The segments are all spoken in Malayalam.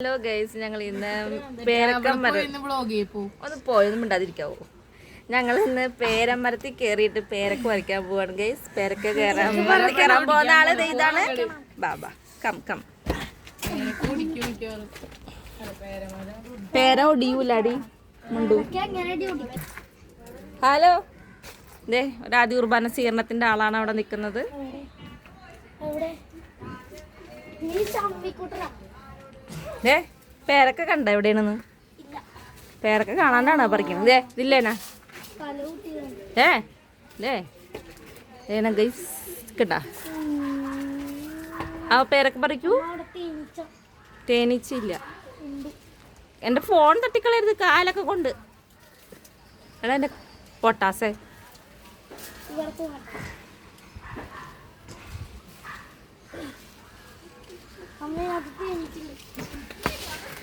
ഹലോ ഗൈസ് ഞങ്ങൾ ഇന്ന് ചെയ്യപ്പോ ഒന്ന് പോയൊന്നും മിണ്ടാതിരിക്കാവോ? ഞങ്ങൾ ഇന്ന് പേരമരത്തിൽ കയറിയിട്ട് പേരക്ക വരയ്ക്കാൻ പോവാണ് ഗൈസ് പേരക്ക കേറാൻ മരത്തിൽ കയറാൻ പോകുന്ന ആൾ ദേ ഇതാണ്. ബാബ കം കം പേര ഒടിയൂലടി മുണ്ടു. ഹലോ ദേ ഒരു ആദ്യ കുർബാന സ്വീകരണത്തിന്റെ ആളാണ് അവിടെ നിൽക്കുന്നത്. ദേ പേരക്ക കണ്ട എവിടെയാണെന്ന്? പേരക്ക കാണാണ്ടാണ് പറിക്കുന്നത് ദേ ഇതില്ലേനാ? ഏ ദേ ഏന ഗൈസ് കണ്ട ആ പേരക്ക പറിക്കൂ. തേനീച്ചില്ല എന്റെ ഫോൺ തട്ടിക്കളയരുത് കാലൊക്കെ കൊണ്ട്. എടാ എന്റെ പൊട്ടാസേ.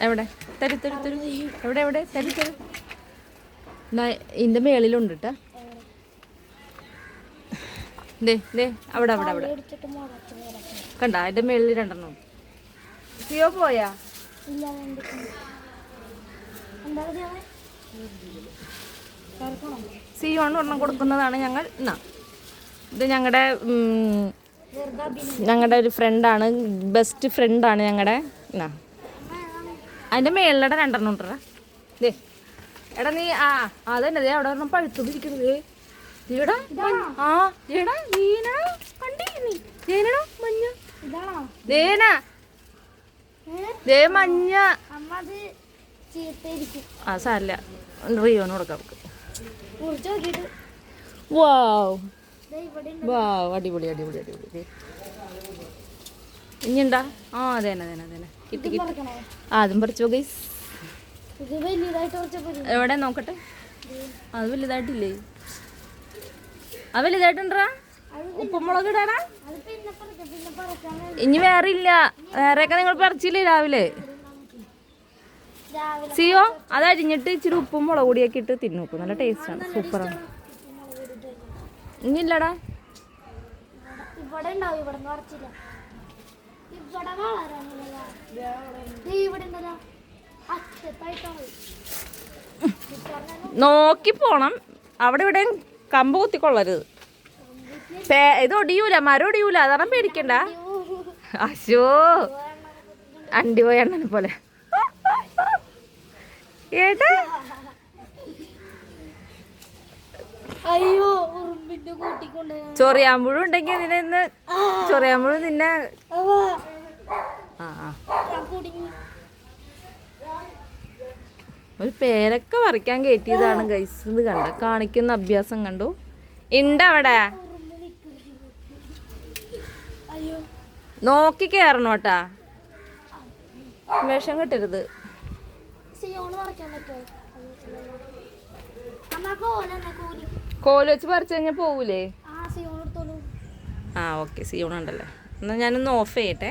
എവിടെ? തരു തരു തരു. എവിടെ എവിടെ? തരു തരു. ഇതിന്റെ മേളിലുണ്ട് കേട്ടാ ദേ ദേ അവിടെ അവിടെ അവിടെ. കണ്ട അതിന്റെ മേളിൽ രണ്ടെണ്ണം. സിയോ പോയാ? സിയോ ആണ് ഒരെണ്ണം കൊടുക്കുന്നതാണ് ഞങ്ങൾ എന്നാ ഇത് ഞങ്ങളുടെ ഞങ്ങളുടെ ഒരു ഫ്രണ്ടാണ് ബെസ്റ്റ് ഫ്രണ്ടാണ് ഞങ്ങളുടെ എന്നാ അതിന്റെ മേളിലൂടെ രണ്ടെണ്ണം ഉണ്ടടാ ദേ. എടാ നീ ആ അതന്നെ ദേ അവിടെ ഒരെണ്ണം പഴുത്തതിരിക്കുന്നത് ഈടാ ആ ഈടാ നീനാ കണ്ടി നീ മഞ്ഞ. ദേന ദേ മഞ്ഞ. ആ സാരില്ല. റിയോന് കൊടുക്കാം നമുക്ക്. വാവ് വാവ് അടിപൊളി അടിപൊളി അടിപൊളി. ഇനിയുണ്ടാ? ആ അതെ തന്നെ അതെ അതേനെ കിട്ടി കിട്ടി. ആ അതും പറിച്ചോ ഗൈസ് എവിടെ? നോക്കട്ടെ. അത് വലുതായിട്ടില്ലേ? അത് വലുതായിട്ടുണ്ടാ? ഉപ്പുമുളക് ഇടാനാ? ഇനി വേറെ ഇല്ല. വേറെയൊക്കെ നിങ്ങൾ പറിച്ചില്ലേ രാവിലെ? സിയോ? അത് അരിഞ്ഞിട്ട് ഇച്ചിരി ഉപ്പും മുളക് പൊടിയൊക്കെ ഇട്ട് തിന്നു. നോക്കും നല്ല ടേസ്റ്റാണ് സൂപ്പറാണ് ഇനിയില്ലടാ ഇവിടെ ഉണ്ടാവും ഇവിടെ നിന്ന് പറിച്ചില്ല. ഇവിടെ നോക്കി പോണം. അവിടെ ഇവിടെ കമ്പ് കുത്തിക്കൊള്ളരുത്. പേ ഇത് ഒടിയൂല മരം ഒടിയൂല അതാണ് പേടിക്കണ്ട? അശോ അണ്ടി പോയ അണ്ണനെ പോലെ. ഏട്ടാ? അയ്യോ ചൊറിയാമ്പുഴും ഉണ്ടെങ്കിൽ നിന്നെ ഇന്ന് ചൊറിയാമ്പുഴ നിന്നെ ആ ആ. ഒരു പേരൊക്കെ പറിക്കാൻ കയറ്റിയതാണ് ഗൈസ്. ഇത് കണ്ട? കാണിക്കുന്ന അഭ്യാസം കണ്ടു? അയ്യോ. നോക്കി കയറണം കേട്ടാ. വിഷം കിട്ടരുത്. കൂലി വെച്ച് പറിച്ചു കഴിഞ്ഞാൽ പോവൂലേ? ആ ഓക്കെ സിയോണുണ്ടല്ലേ എന്നാൽ ഞാനൊന്ന് ഓഫ് ചെയ്യട്ടെ.